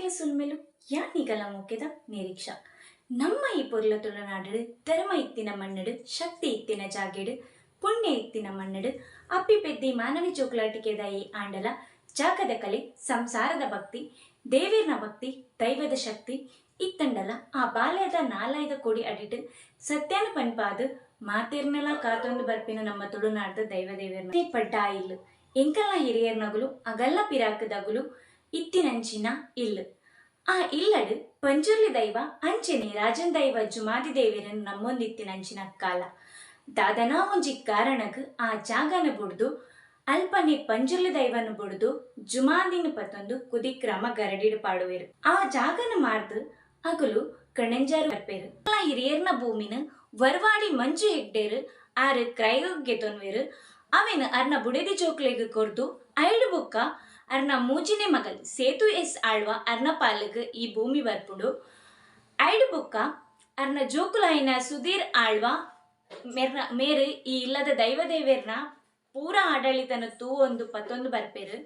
ಆರೆಕ್ಲ ಯಾ ಯಾನಿಗಲ ಮುಖ್ಯದ ನಿರೀಕ್ಷ. ನಮ್ಮ ಈ ಪೊರ್ಲ ತುಳುನಾಡು ಧರ್ಮ ಇತ್ತಿನ ಮಣ್ಣಡು, ಶಕ್ತಿ ಇತ್ತಿನ ಜಾಗೆಡು, ಪುಣ್ಯ ಇತ್ತಿನ ಮಣ್ಣಡು, ಅಪ್ಪಿ ಮಾನವಿ ಚೋಕ್ಲಾಟಿಕೆದ ಈ ಆಂಡಲ, ಜಾಗದ ಕಲೆ, ಸಂಸಾರದ ಭಕ್ತಿ, ದೇವೆರ್ನ ಭಕ್ತಿ, ದೈವದ ಶಕ್ತಿ ಇತ್ತಂಡಲ, ಆ ಬಾಲ್ಯದ ನಾಲಾಯ್ದ ಕೊಡಿ ಅಡಿಟ್ ಸತ್ಯಾನ ಪನ್ಪಾದು ಮಾತಿರ್ನೆಲ ಕಾತೊಂದು ಬರ್ಪಿನ ನಮ್ಮ ತುಳುನಾಡ್ದ ದೈವ ದೇವರ್ನ. ಪಡ್ಡ ಇಲ್ಲು ಎಂಕಲ್ನ ಹಿರಿಯರ್ನಗುಲು ಅಗಲ್ಲ ಪಿರಾಕದಗುಲು ಇತ್ತಿನಂಚಿನ ಇಲ್ಲು. ಆ ಇಲ್ಲಡು ಪಂಜುರ್ಲಿ ದೈವ ಅಂಚೆನೆ ರಾಜನ್ ದೈವ ಜುಮಾದಿ ದೇವಿರನ್ ನಮ್ಮೊಂದಿತ್ತಿನಂಚಿನ ಕಾಲ. ದಾದನಾ ಒಂಜಿ ಕಾರಣಗ್ ಆ ಜಾಗನ ಬುಡ್ದು, ಅಲ್ಪನೆ ಪಂಜುರ್ಲಿ ದೈವನ ಬುಡ್ದು ಜುಮಾದಿನ ಪತ್ತೊಂದು ಕುದಿಕ್ರಮ ಗರಡಿಡು ಪಾಡುವೆರು. ಆ ಜಾಗನ ಮಾರ್ದು ಅಗಲು ಕಣಂಜಾರು ಬರ್ಪೇರು ಹಿರಿಯರ್ನ ಭೂಮಿನ ವರ್ವಾಡಿ ಮಂಜು ಹೆಗ್ಡೇರು ಆರು ಕ್ರೈಗೆ ತೊನ್ವೇರು. ಅವೆನ್ ಅರ್ನ ಬುಡದಿ ಜೋಕ್ಲೆಗ್ ಕೊರ್ದು ಐಡು ಬುಕ್ಕ ಅರ್ನ ಮೂಜಿನೆ ಮಗಲ್ ಸೇತು ಎಸ್ ಆಳ್ವ ಅರ್ನ ಪಾಲಗ್ ಈ ಭೂಮಿ ಬರ್ಪುಡು. ಐಡು ಬುಕ್ಕ ಅರ್ನ ಜೋಕುಲಾಯಿನ ಸುಧೀರ್ ಆಳ್ವ ಮೆರ್ನ, ಮೇರು ಈ ಇಲ್ಲದ ದೈವ ದೇವೇರ್ನ ಪೂರ ಆಡಳಿತನ ತೂ ಒಂದು ಪತ್ತೊಂದು ಬರ್ಪೇರು.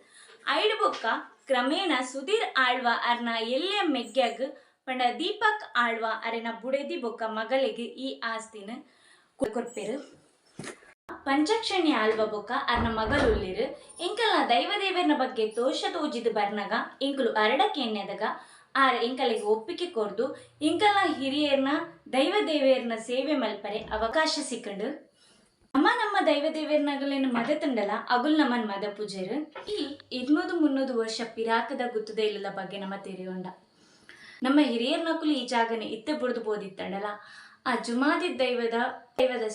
ಐಡು ಬುಕ್ಕ ಕ್ರಮೇಣ ಸುಧೀರ್ ಆಳ್ವ ಅರ್ನ ಎಲ್ಲೆ ಮೆಗ್ಗ್ಯಾಗ್ ಪಂಡ ದೀಪಕ್ ಆಳ್ವ ಅರೆನ ಬುಡೆದಿ ಬೊಕ್ಕ ಮಗಳಿಗೆ ಈ ಆಸ್ತಿನ ಕೊರ್ಪೇರು ಪಂಚಕ್ಷಣಿ ಆಳ್ವ ಬೊಕ್ಕ ಅರ್ನ ಎಂಕಲ್ನ ದೈವದೇವರ್ನ ಬಗ್ಗೆ ತೋಷ ತೋಜಿದ್ ಬರ್ನಗ, ಇಂಕಲು ಅರಡಕ್ಕೆ ಎಣ್ಣೆದಾಗ ಆರ ಇಂಕಲಿಗೆ ಒಪ್ಪಿಗೆ ಕೊರ್ದು, ಇಂಕಲ ಹಿರಿಯರ್ನ ದೈವ ದೇವಿಯರ್ನ ಸೇವೆ ಮಲ್ಪರೆ ಅವಕಾಶ ಸಿಕ್ಕಂಡು. ನಮ್ಮ ನಮ್ಮ ದೈವ ಮದ ತಂಡಲ, ಅಗುಲ್ ನಮನ್ ಮದ ಪೂಜೆರು. ಈ ಇನ್ನೂದು ಮುನ್ನೂದು ವರ್ಷ ಪಿರಾಕದ ಗುತ್ತದ ಇಲ್ಲದ ಬಗ್ಗೆ ನಮ್ಮ ತೆರಿಗೊಂಡ ನಮ್ಮ ಹಿರಿಯರ್ನಕುಲು ಈ ಜಾಗನ ಇತ್ತೆ ಬುಡ್ದು ಬೋದಿತ್ತಂಡಲ. ಜುಮಾದಿ ದೈವದ ದೈವದ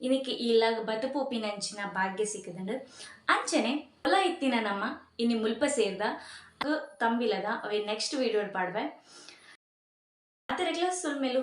ಈ ಲಗ್ ಇಲ್ಲ ಬದುಪೋಪಿನಂಚಿನ ಭಾಗ್ಯ ಸಿಕ್ಕದಂಡು. ಅಂಚನೆ ಹೊಲ ಇತ್ತಿನ ನಮ್ಮ ಇನ್ನು ಮುಲ್ಪ ಸೇರ್ದ. ತಂಬಿಲದ. ಅವೇ ನೆಕ್ಸ್ಟ್ ವಿಡಿಯೋ ಪಾಡ್ವೆ. ಕ್ಲಾಸ್ ಸುಲ್ಮೆಲು